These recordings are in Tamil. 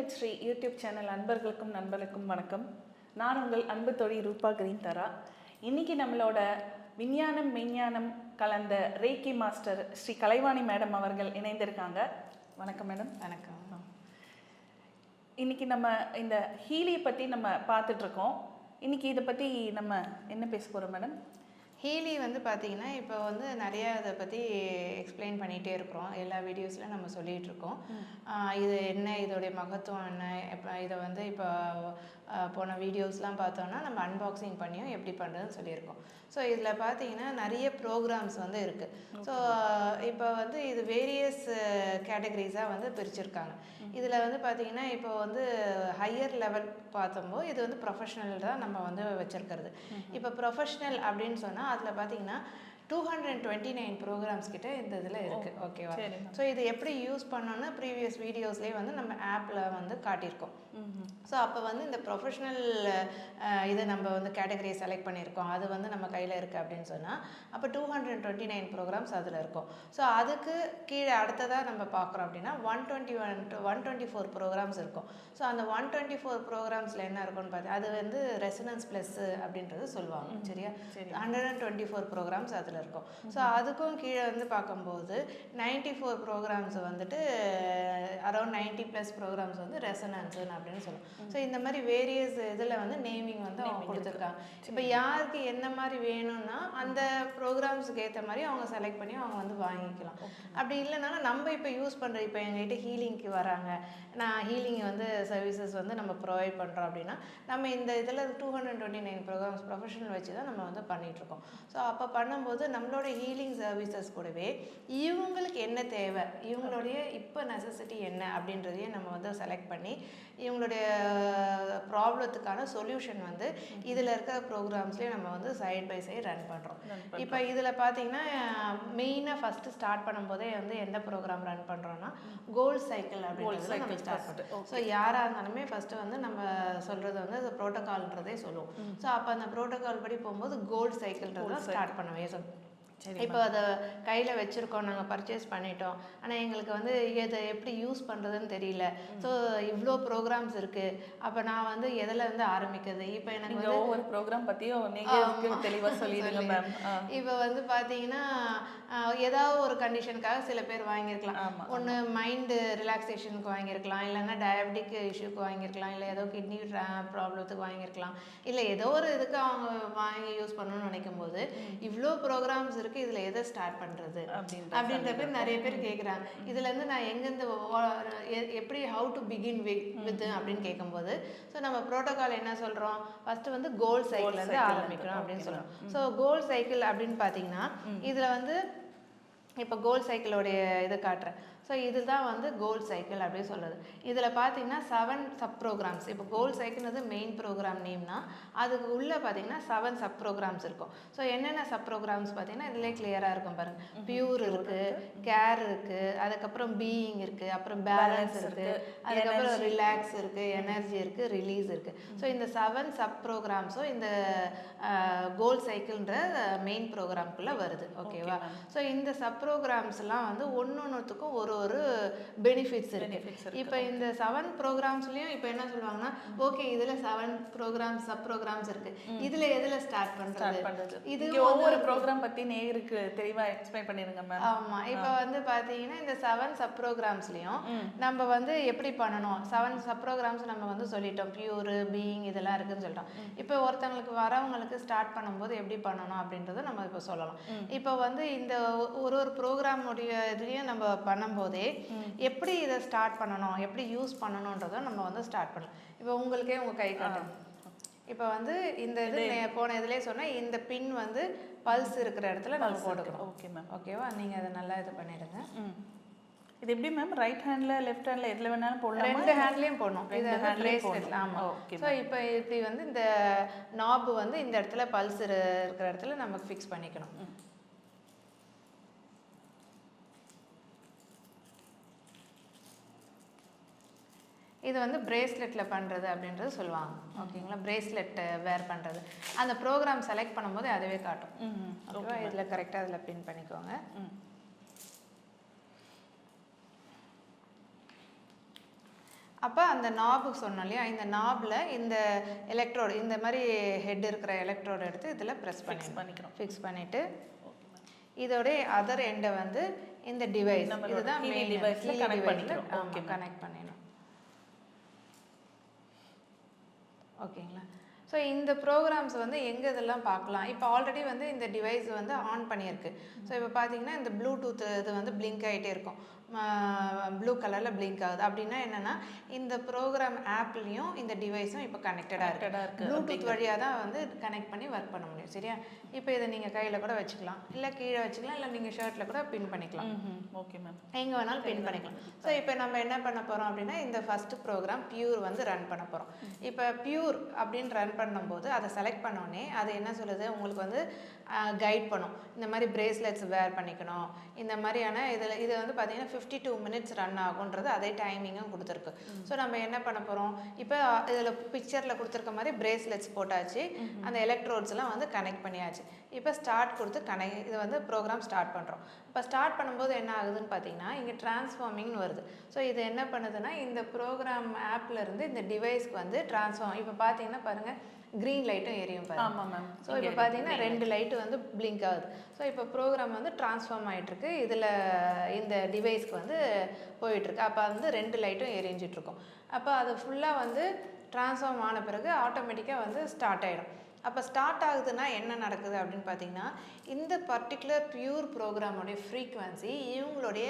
சேனல் அன்பர்களுக்கும் நண்பர்களுக்கும் வணக்கம். நான் உங்கள் அன்பு தோழி ரூபா கிரீன் தரா இன்னைக்கு நம்மளோட விஞ்ஞானம் மெய்ஞானம் கலந்த reiki master Sri Kalaivani madam அவர்கள் இணைந்திருக்காங்க. வணக்கம் மேடம். வணக்கம். இன்னைக்கு நம்ம இந்த ஹீலியை பற்றி நம்ம பார்த்துட்டு இருக்கோம். இன்னைக்கு இதை பற்றி நம்ம என்ன பேச போகிறோம் மேடம்? ஹீலி வந்து பார்த்தீங்கன்னா இப்போ வந்து நிறைய அதை பற்றி எக்ஸ்பிளைன் பண்ணிகிட்டே இருக்கிறோம். எல்லா வீடியோஸில் நம்ம ஆஹ் இது என்ன? இதோடைய மகத்துவம் என்ன? இப்போ இதை வந்து இப்போ போன வீடியோஸ்லாம் பார்த்தோம்னா நம்ம அன்பாக்சிங் பண்ணியும் எப்படி பண்ணுறதுன்னு சொல்லியிருக்கோம். ஸோ இதில் பார்த்தீங்கன்னா நிறைய ப்ரோக்ராம்ஸ் வந்து இருக்குது ஸோ இப்போ வந்து இது வேரியஸ் கேட்டகரிஸாக வந்து பிரிச்சிருக்காங்க. இதில் வந்து பார்த்தீங்கன்னா இப்போ வந்து ஹையர் லெவல் பார்த்தோம்போது இது வந்து ப்ரொஃபஷனல் தான் நம்ம வந்து வச்சுருக்கிறது. இப்போ ப்ரொஃபஷனல் அப்படின்னு சொன்னால் அதில் பார்த்தீங்கன்னா two hundred twenty nine programs கிட்ட இந்த இதில் இருக்குது ஓகேவா ஸோ இது எப்படி யூஸ் பண்ணோன்னு ப்ரீவியஸ் வீடியோஸ்லேயே வந்து நம்ம ஆப்பில் வந்து காட்டியிருக்கோம். ஸோ அப்போ வந்து இந்த ப்ரொஃபஷ்னல் இதை நம்ம வந்து கேட்டகரியை செலக்ட் பண்ணியிருக்கோம். அது வந்து நம்ம கையில் இருக்குது அப்படின்னு சொன்னால் அப்போ two hundred twenty nine programs அதில் இருக்கும். ஸோ அதுக்கு கீழே அடுத்ததாக நம்ம பார்க்குறோம் அப்படின்னா one twenty one one twenty four programs இருக்கும். ஸோ அந்த ஒன் டுவெண்ட்டி ஃபோர் ப்ரோக்ராம்ஸில் என்ன இருக்கும்னு பார்த்து அது வந்து ரெசனன்ஸ் ப்ளஸ் அப்படின்றது சொல்லுவாங்க. சரியா? சரி. Hundred and twenty four programs அதில் இருக்கும். ஸோ அதுக்கும் கீழே வந்து பார்க்கும்போது நைன்ட்டி ஃபோர் ப்ரோக்ராம்ஸ் வந்துட்டு அரௌண்ட் நைன்ட்டி ப்ளஸ் ப்ரோக்ராம்ஸ் வந்து ரெசனன்ஸுன்னு அப்படின்னு சொல்லுவோம். ஸோ இந்த மாதிரி வேரியஸ் இதில் வந்து நேமிங் வந்து அவங்க கொடுத்துருக்காங்க. இப்போ யாருக்கு என்ன மாதிரி வேணும்னா அந்த ப்ரோக்ராம்ஸுக்கு ஏற்ற மாதிரி அவங்க செலக்ட் பண்ணி அவங்க வந்து வாங்கிக்கலாம். அப்படி இல்லைனாலும் நம்ம இப்போ யூஸ் பண்ணுற இப்போ எங்ககிட்ட ஹீலிங்க்கு வராங்க. நான் ஹீலிங் வந்து சர்வீசஸ் வந்து நம்ம ப்ரொவைட் பண்ணுறோம் அப்படின்னா நம்ம இந்த இதில் two hundred twenty nine programs professional வச்சு தான் நம்ம வந்து பண்ணிகிட்ருக்கோம் ஸோ அப்போ பண்ணும்போது நம்மளோட ஹீலிங் சர்வீசஸ் கூடவே இவங்களுக்கு என்ன தேவை? இவங்களுடைய இப்போ நெசசிட்டி என்ன? அப்படின்றதையும் நம்ம வந்து செலக்ட் பண்ணி இவங்களுடைய ப்ராப்ளத்துக்கான சொல்யூஷன் வந்து இதில் இருக்கிற ப்ரோக்ராம்ஸ்லேயே நம்ம வந்து சைட் பை சைடு ரன் பண்ணுறோம் இப்போ இதில் பார்த்தீங்கன்னா மெயினாக ஃபஸ்ட்டு ஸ்டார்ட் பண்ணும்போதே வந்து எந்த ப்ரோக்ராம் ரன் பண்ணுறோன்னா கோல் சைக்கிள் அப்படின்றது நம்ம ஸ்டார்ட் பண்ணுறோம் ஸோ யாராக இருந்தாலுமே ஃபஸ்ட்டு வந்து நம்ம சொல்கிறது வந்து ப்ரோட்டோகால்ன்றதே சொல்லுவோம். ஸோ அப்போ அந்த ப்ரோட்டோகால் படி போகும்போது கோல்ட் சைக்கிள்ன்றதை ஸ்டார்ட் ஸோ சரி இப்போ அதை கையில் வச்சுருக்கோம் நாங்கள் பர்ச்சேஸ் பண்ணிட்டோம். ஆனால் எங்களுக்கு வந்து இதை எப்படி யூஸ் பண்ணுறதுன்னு தெரியல. ஸோ இவ்வளோ ப்ரோக்ராம்ஸ் இருக்குது அப்போ நான் வந்து எதில் வந்து ஆரம்பிக்கிறது இப்போ எனக்கு வந்து ஒவ்வொரு ப்ரோக்ராம் பற்றியும் நீங்கள் தெளிவாக சொல்லிடுங்க மேம் இப்போ வந்து பார்த்தீங்கன்னா ஏதாவது ஒரு கண்டிஷனுக்காக சில பேர் வாங்கியிருக்கலாம். ஒன்று மைண்டு ரிலாக்ஸேஷனுக்கு வாங்கியிருக்கலாம். இல்லைன்னா டயபெட்டிக் இஷ்யூக்கு வாங்கியிருக்கலாம். இல்லை ஏதோ கிட்னி ப்ராப்ளத்துக்கு வாங்கியிருக்கலாம். இல்லை ஏதோ ஒரு இதுக்கு அவங்க வாங்கி யூஸ் பண்ணணும்னு நினைக்கும் போது இவ்வளோ ப்ரோக்ராம்ஸ் இருக்குது இதில் எதை ஸ்டார்ட் பண்ணுறது அப்படின்ற பேர் நிறைய பேர் கேட்குறாங்க இதுலேருந்து நான் எங்கேருந்து எப்படி ஹவு டு பிகின் வித் அப்படின்னு கேட்கும்போது ஸோ நம்ம ப்ரோட்டோகால் என்ன சொல்கிறோம் ஃபஸ்ட்டு வந்து கோல் சைக்கிள்லேருந்து ஆரம்பிக்கிறோம் அப்படின்னு சொல்கிறோம் ஸோ கோல் சைக்கிள் அப்படின்னு பார்த்தீங்கன்னா இதில் வந்து இப்போ கோல் சைக்கிளோடைய இது காட்டுறேன். ஸோ இதுதான் வந்து கோல் சைக்கிள் அப்படின்னு சொல்கிறது இதில் பார்த்தீங்கன்னா செவன் சப் ப்ரோக்ராம்ஸ் இப்போ கோல் சைக்கிள் வந்து மெயின் ப்ரோக்ராம் நேம்னா அதுக்கு உள்ளே பார்த்தீங்கன்னா செவன் சப் ப்ரோக்ராம்ஸ் இருக்கும். ஸோ என்னென்ன சப் ப்ரோக்ராம்ஸ் பார்த்தீங்கன்னா இதிலே கிளியராக இருக்கும் பாருங்க. பியூர் இருக்குது கேர் இருக்குது அதுக்கப்புறம் பீயிங் இருக்குது அப்புறம் பேலன்ஸ் இருக்குது அதுக்கப்புறம் ரிலாக்ஸ் இருக்குது எனர்ஜி இருக்குது ரிலீஸ் இருக்குது ஸோ இந்த செவன் சப் ப்ரோக்ராம்ஸும் இந்த கோல் சைக்கிள்ன்ற மெயின் ப்ரோக்ராம்குள்ளே வருது. ஓகேவா ஸோ இந்த சப் ப்ரோக்ராம்ஸ்லாம் வந்து ஒன்று ஒன்றுத்துக்கும் ஒரு ஒரு பெனிஃபிட்ஸ் இருக்கு. இப்போ இந்த செவன் ப்ரோக்ராம்ஸ்லயும் இப்போ என்ன சொல்லுவாங்கன்னா ஓகே இதுல செவன் ப்ரோக்ராம்ஸ் சப் ப்ரோக்ராம்ஸ் இருக்கு. இதுல எதுல ஸ்டார்ட் பண்ணுறது இது ஒவ்வொரு ப்ரோக்ராம் பற்றி நேருக்கு தெளிவாக எக்ஸ்பிளைன் பண்ணிடுங்க மேம் ஆமா. இப்போ வந்து பாத்தீங்கன்னா இந்த செவன் சப் ப்ரோக்ராம்ஸ்லயும் நம்ம வந்து எப்படி பண்ணணும்? செவன் சப் ப்ரோக்ராம்ஸ் நம்ம வந்து சொல்லிட்டோம். பியூர் பீயிங் இதெல்லாம் இருக்குன்னு சொல்லிட்டோம். இப்போ ஒருத்தவங்களுக்கு வரவங்களுக்கு ஸ்டார்ட் பண்ணும்போது எப்படி பண்ணணும் அப்படின்றத நம்ம இப்போ சொல்லலாம். இப்போ வந்து இந்த ஒரு ஒரு ப்ரோக்ராமுடைய இதுலயும் நம்ம பண்ணும்போதே எப்படி இதை ஸ்டார்ட் பண்ணணும்? எப்படி யூஸ் பண்ணணுன்றதை நம்ம வந்து ஸ்டார்ட் பண்ணலாம். இப்போ உங்களுக்கே உங்க கை காட்டுங்க இப்போ வந்து இந்த இது போன இதுலேயே சொன்னேன் இந்த பின் வந்து பல்ஸ் இருக்கிற இடத்துல நம்ம போட்டுக்கணும். ஓகே மேம் ஓகேவா நீங்கள் அதை நல்லா இது பண்ணிடுங்க. இது எப்படி மேம் ரைட் ஹேண்ட்ல லெஃப்ட் ஹேண்ட்ல எதுல வேணாலும் போடலாம்? ரெண்டு ஹேண்ட்லேயும் போடணும். இது போடணும். ஆமா. Okay, ஸோ இப்போ இப்படி வந்து இந்த நாப் வந்து இந்த இடத்துல பல்ஸ் இருக்கிற இடத்துல நம்ம ஃபிக்ஸ் பண்ணிக்கணும். இது வந்து பிரேஸ்லெட்டில் பண்ணுறது அப்படின்றது சொல்லுவாங்க. ஓகேங்களா? பிரேஸ்லெட் வேர் பண்ணுறது அந்த ப்ரோக்ராம் செலக்ட் பண்ணும்போது அதுவே காட்டும். ஓகேவா? இதில் கரெக்டாக அதில் பின் பண்ணிக்கோங்க. அப்போ அந்த நாபு சொன்னோம் இல்லையா? இந்த நாபில் இந்த எலக்ட்ரோடு இந்த மாதிரி ஹெட் இருக்கிற எலக்ட்ரோடு எடுத்து இதில் ப்ரெஸ் பண்ணி பண்ணிக்கிறோம். ஃபிக்ஸ் பண்ணிவிட்டு இதோட அதர் எண்டை வந்து இந்த டிவைஸ் இதுதான் Healy மெயின் device ல connect பண்ணிக்கிறோம். கனெக்ட் பண்ணிடணும் ஓகேங்களா? ஸோ இந்த ப்ரோக்ராம்ஸ் வந்து எங்கே இதெல்லாம் பார்க்கலாம்? இப்போ ஆல்ரெடி வந்து இந்த டிவைஸ் வந்து ஆன் பண்ணியிருக்கு. ஸோ இப்போ பார்த்தீங்கன்னா இந்த ப்ளூடூத் இது வந்து பிளிங்க் ஆகிட்டே இருக்கும். ப்ளூ கலரில் பிளிங்க் ஆகுது. அப்படின்னா என்னென்னா இந்த ப்ரோக்ராம் ஆப்லேயும் இந்த டிவைஸும் இப்போ கனெக்டடாக Connected ஆ இருக்கு. இருக்கு ப்ளூடூத் வழியாக தான் வந்து கனெக்ட் பண்ணி ஒர்க் பண்ண முடியும் சரியா? இப்போ இதை நீங்கள் கையில் கூட வச்சுக்கலாம். இல்லை கீழே வச்சுக்கலாம் இல்லை நீங்கள் ஷர்ட்டில் கூட பின் பண்ணிக்கலாம். ம் ஓகே மேம் எங்கே வேணாலும் பின் பண்ணிக்கலாம். ஸோ இப்போ நம்ம என்ன பண்ண போகிறோம் அப்படின்னா இந்த ஃபஸ்ட்டு ப்ரோக்ராம் பியூர் வந்து ரன் பண்ண போகிறோம் இப்போ பியூர் அப்படின்னு ரன் பண்ணும்போது அதை செலக்ட் பண்ணோடனே அது என்ன சொல்லுது? உங்களுக்கு வந்து கைட் பண்ணும். இந்த மாதிரி பிரேஸ்லெட்ஸ் வேர் பண்ணிக்கணும். இந்த மாதிரியான இதில் இது வந்து பார்த்தீங்கன்னா ஃபிஃப்டி டூ மினிட்ஸ் ரன் ஆகுன்றது அதே டைமிங்கும் கொடுத்துருக்கு. ஸோ நம்ம என்ன பண்ண போகிறோம் இப்போ இதில் பிக்சரில் கொடுத்துருக்க மாதிரி பிரேஸ்லெட்ஸ் போட்டாச்சு. அந்த எலக்ட்ரோட்ஸ்லாம் வந்து கனெக்ட் பண்ணியாச்சு. இப்போ ஸ்டார்ட் கொடுத்து கனெக்ட் இது வந்து ப்ரோக்ராம் ஸ்டார்ட் பண்ணுறோம் இப்போ ஸ்டார்ட் பண்ணும்போது என்ன ஆகுதுன்னு பார்த்தீங்கன்னா இங்கே டிரான்ஸ்ஃபார்மிங்னு வருது. ஸோ இது என்ன பண்ணுதுன்னா இந்த ப்ரோக்ராம் ஆப்ல இருந்து இந்த டிவைஸ்க்கு வந்து டிரான்ஸ்ஃபார்ம் இப்போ பார்த்தீங்கன்னா பாருங்கள் க்ரீன் லைட்டும் எரியும் பாருங்க. ஆமா மேம் ஸோ இப்போ பார்த்தீங்கன்னா ரெண்டு லைட்டு வந்து பிளிங்க் ஆகுது. ஸோ இப்போ ப்ரோக்ராம் வந்து ட்ரான்ஸ்ஃபார்ம் ஆகிட்டுருக்கு இதில் இந்த டிவைஸ்க்கு வந்து போயிட்டுருக்கு. அப்போ வந்து ரெண்டு லைட்டும் எரிஞ்சிட்ருக்கும் அப்போ அது ஃபுல்லாக வந்து ட்ரான்ஸ்ஃபார்ம் ஆன பிறகு ஆட்டோமேட்டிக்காக வந்து ஸ்டார்ட் ஆகிடும் அப்போ ஸ்டார்ட் ஆகுதுன்னா என்ன நடக்குது அப்படின்னு பார்த்தீங்கன்னா இந்த பர்டிகுலர் பியூர் ப்ரோக்ராமோடைய ஃப்ரீக்குவன்சி இவங்களுடைய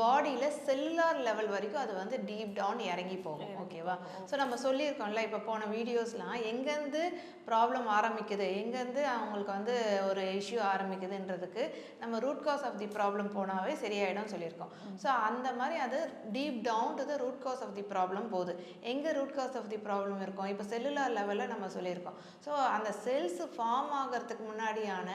பாடியில் செல்லுலார் லெவல் வரைக்கும் அது வந்து டீப் டவுன் இறங்கி போகும். ஓகேவா ஸோ நம்ம சொல்லியிருக்கோம்ல இப்போ போன வீடியோஸ்லாம் எங்கேருந்து ப்ராப்ளம் ஆரம்பிக்குது? எங்கேருந்து அவங்களுக்கு வந்து ஒரு இஷ்யூ ஆரம்பிக்குதுன்றதுக்கு நம்ம root cause of the problem போனாவே சரியாயிடும் சொல்லியிருக்கோம். ஸோ அந்த மாதிரி அது deep down to the root cause of the problem போகுது. எங்கே root cause of the problem இருக்கும்? இப்போ செல்லுலார் லெவலில் நம்ம சொல்லியிருக்கோம். ஸோ அந்த செல்ஸ் ஃபார்ம் ஆகிறதுக்கு முன்னாடியான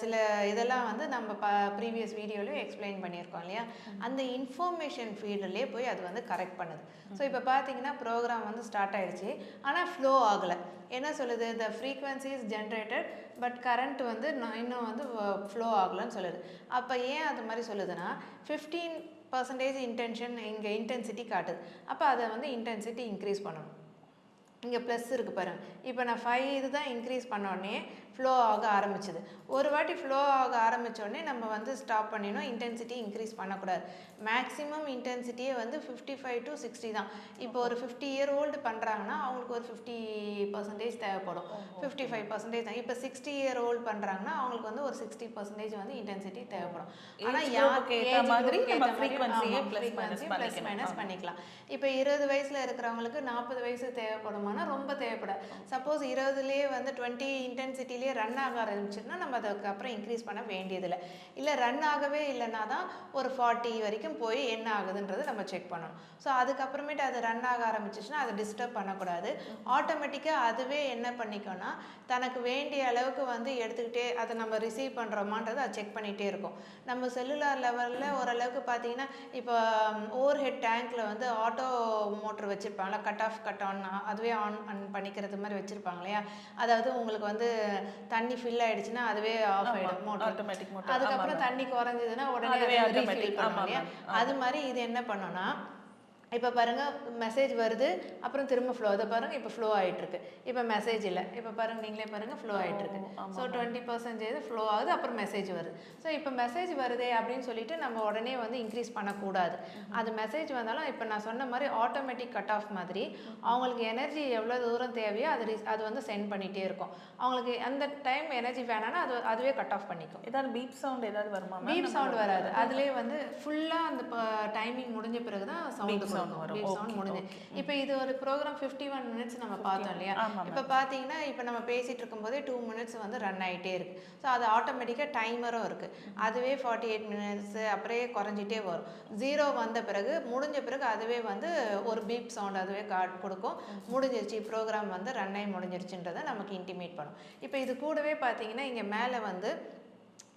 சில இதெல்லாம் வந்து நம்ம ப ப்ரீவியஸ் வீடியோலையும் எக்ஸ்பிளைன் பண்ணியிருக்கோம் இல்லையா? அந்த இன்ஃபர்மேஷன் ஃபீல்டுலேயே போய் அது வந்து கரெக்ட் பண்ணுது. ஸோ இப்போ பார்த்தீங்கன்னா ப்ரோக்ராம் வந்து ஸ்டார்ட் ஆயிடுச்சு ஆனால் ஃப்ளோ ஆகலை. என்ன சொல்லுது? The frequency is generated but current வந்து நான் இன்னும் வந்து ஃப்ளோ ஆகலைன்னு சொல்லுது. அப்போ ஏன் அது மாதிரி சொல்லுதுன்னா ஃபிஃப்டீன் பர்சன்டேஜ் இன்டென்ஷன் இங்கே இன்டென்சிட்டி காட்டுது. அப்போ அதை வந்து இன்டென்சிட்டி இன்க்ரீஸ் பண்ணணும் இங்கே ப்ளஸ் இருக்குது பாருங்கள் இப்போ நான் ஃபைவ் இது தான் இன்க்ரீஸ் பண்ண உடனே ஃப்ளோ ஆக ஆரம்பிச்சுது. ஒரு வாட்டி ஃப்ளோ ஆக ஆரம்பிச்ச உடனே நம்ம வந்து ஸ்டாப் பண்ணிடணும். இன்டென்சிட்டி இன்க்ரீஸ் பண்ணக்கூடாது. மேக்ஸிமம் இன்டென்சிட்டியே வந்து ஃபிஃப்டி ஃபைவ் டு சிக்ஸ்டி தான். இப்போ ஒரு ஃபிஃப்டி இயர் ஓல்டு பண்ணுறாங்கன்னா அவங்களுக்கு ஒரு ஃபிஃப்டி பர்சன்டேஜ் தேவைப்படும். ஃபிஃப்டி ஃபைவ் பர்சன்டேஜ் தான். இப்போ சிக்ஸ்டி இயர் ஓல்டு பண்ணுறாங்கன்னா அவங்களுக்கு வந்து ஒரு சிக்ஸ்டி பர்சன்டேஜ் வந்து இன்டென்சிட்டி தேவைப்படும். ஆனால் Age யார் group க்கு ஏத்த மாதிரி ப்ளஸ். மைனஸ் பண்ணிக்கலாம். இப்போ இருபது வயசுல இருக்கிறவங்களுக்கு நாற்பது வயசு தேவைப்படுமானா ரொம்ப தேவைப்படாது. சப்போஸ் இருபதுலேயே வந்து டுவெண்ட்டி இன்டென்சிட்டிலேயே ரன் ஆக ஆரம்பிச்சிருந்தா நம்ம அதுக்கப்புறம் இன்க்ரீஸ் பண்ண வேண்டியதில்லை. இல்லை ரன் ஆகவே இல்லைன்னா தான் ஒரு ஃபார்ட்டி வரைக்கும் போய் என்ன ஆகுதுன்றது நம்ம செக் பண்ணணும். ஸோ அதுக்கப்புறமேட்டு அது ரன் ஆக ஆரம்பிச்சிச்சுன்னா அதை டிஸ்டர்ப் பண்ணக்கூடாது. ஆட்டோமேட்டிக்காக அதுவே என்ன பண்ணிக்கோன்னா தனக்கு வேண்டிய அளவுக்கு வந்து எடுத்துக்கிட்டே அதை நம்ம ரிசீவ் பண்ணுறோமான்றது அதை செக் பண்ணிகிட்டே இருக்கும். நம்ம செல்லுலார் லெவலில் ஓரளவுக்கு பார்த்தீங்கன்னா இப்போ ஓவர் ஹெட் டேங்க்கில் வந்து ஆட்டோ மோட்ரு வச்சுருப்பாங்களா கட் ஆஃப் கட் ஆன் அதுவே ஆன் ஆன் பண்ணிக்கிறது மாதிரி வச்சுருப்பாங்க இல்லையா? அதாவது உங்களுக்கு வந்து தண்ணி ஃபில் ஆயிடுச்சுன்னா அதுவே ஆஃப் ஆட்டோமேட்டிக் மோட்டர் அதுக்கப்புறம் தண்ணி குறைஞ்சதுன்னா உடனே அதுவே. அது மாதிரி இது என்ன பண்ணும்னா இப்போ பாருங்க மெசேஜ் வருது அப்புறம் திரும்ப ஃப்ளோ இதை பாருங்க இப்போ ஃப்ளோ ஆயிட்டு இருக்கு இப்போ மெசேஜ் இல்லை. இப்போ பாருங்க நீங்களே பாருங்க ஃப்ளோ ஆயிட்டு இருக்கு ஸோ டுவெண்ட்டி பர்சன்டேஜ் ஃப்ளோ ஆகுது அப்புறம் மெசேஜ் வருது. ஸோ இப்போ மெசேஜ் வருதே அப்படின்னு சொல்லிட்டு நம்ம உடனே வந்து இன்க்ரீஸ் பண்ணக்கூடாது. அது மெசேஜ் வந்தாலும் இப்போ நான் சொன்ன மாதிரி ஆட்டோமேட்டிக் கட் ஆஃப் மாதிரி அவங்களுக்கு எனர்ஜி எவ்வளோ தூரம் தேவையோ அது அது வந்து சென்ட் பண்ணிகிட்டே இருக்கும். அவங்களுக்கு அந்த டைம் எனர்ஜி வேணாம்னா அது அதுவே கட் ஆஃப் பண்ணிக்கும். ஏதாவது பீப் சவுண்ட் ஏதாவது வருமா? பீப் சவுண்ட் வராது. அதுலயே வந்து ஃபுல்லா அந்த டைமிங் முடிஞ்ச பிறகு தான் சவுண்ட் வரும். பீப் சவுண்ட் Okay, முடிஞ்சு. இப்போ இது ஒரு ப்ரோக்ராம் ஃபிஃப்டி ஒன் மினிட்ஸ் நம்ம பார்த்தோம் இல்லையா? இப்போ பார்த்தீங்கன்னா இப்போ நம்ம பேசிட்டு இருக்கும்போதே டூ மினிட்ஸ் வந்து ரன் ஆயிட்டே இருக்கு. ஸோ அது ஆட்டோமேட்டிக்காக டைமரும் இருக்கு. அதுவே ஃபார்ட்டி எயிட் மினிட்ஸ் அப்படியே குறைஞ்சிட்டே வரும். ஜீரோ வந்த பிறகு முடிஞ்ச பிறகு அதுவே வந்து ஒரு பீப் சவுண்ட் அதுவே காட் கொடுக்கும். முடிஞ்சிருச்சு. ப்ரோக்ராம் வந்து ரன் ஆகி முடிஞ்சிருச்சுன்றதை நமக்கு இன்டிமேட் பண்ணும். இப்போ இது கூடவே பார்த்தீங்கன்னா இங்கே மேலே வந்து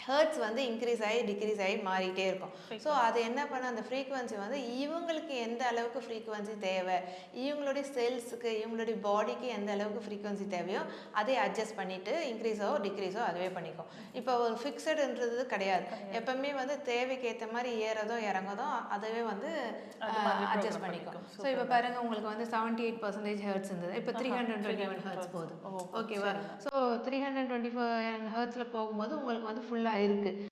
ஹர்ட்ஸ் வந்து இன்க்ரீஸ் ஆகி டிக்ரீஸ் ஆகி மாறிட்டே இருக்கும். ஸோ அது என்ன பண்ண அந்த ஃப்ரீக்குவன்சி வந்து இவங்களுக்கு எந்த அளவுக்கு ஃப்ரீக்குவன்சி தேவை இவங்களுடைய செல்ஸுக்கு இவங்களுடைய பாடிக்கு எந்த அளவுக்கு ஃப்ரீக்குவன்சி தேவையோ அதை அட்ஜஸ்ட் பண்ணிட்டு இன்க்ரீஸோ டிக்ரீஸோ அதுவே பண்ணிக்கும். இப்போ ஒரு ஃபிக்ஸடுன்றது கிடையாது. எப்பவுமே வந்து தேவைக்கு ஏற்ற மாதிரி ஏறதோ இறங்குதோ அதுவே வந்து அட்ஜஸ்ட் பண்ணிக்கும். ஸோ இப்போ பாருங்க உங்களுக்கு வந்து செவன்டி எயிட் பர்சன்டேஜ் ஹர்ட்ஸ் இருந்தது. இப்போ three hundred twenty one hertz போகுது. ஓகேவா so three hundred twenty four ஹர்ட்ஸில் போகும்போது உங்களுக்கு வந்து ஃபுல்லாக இருக்குது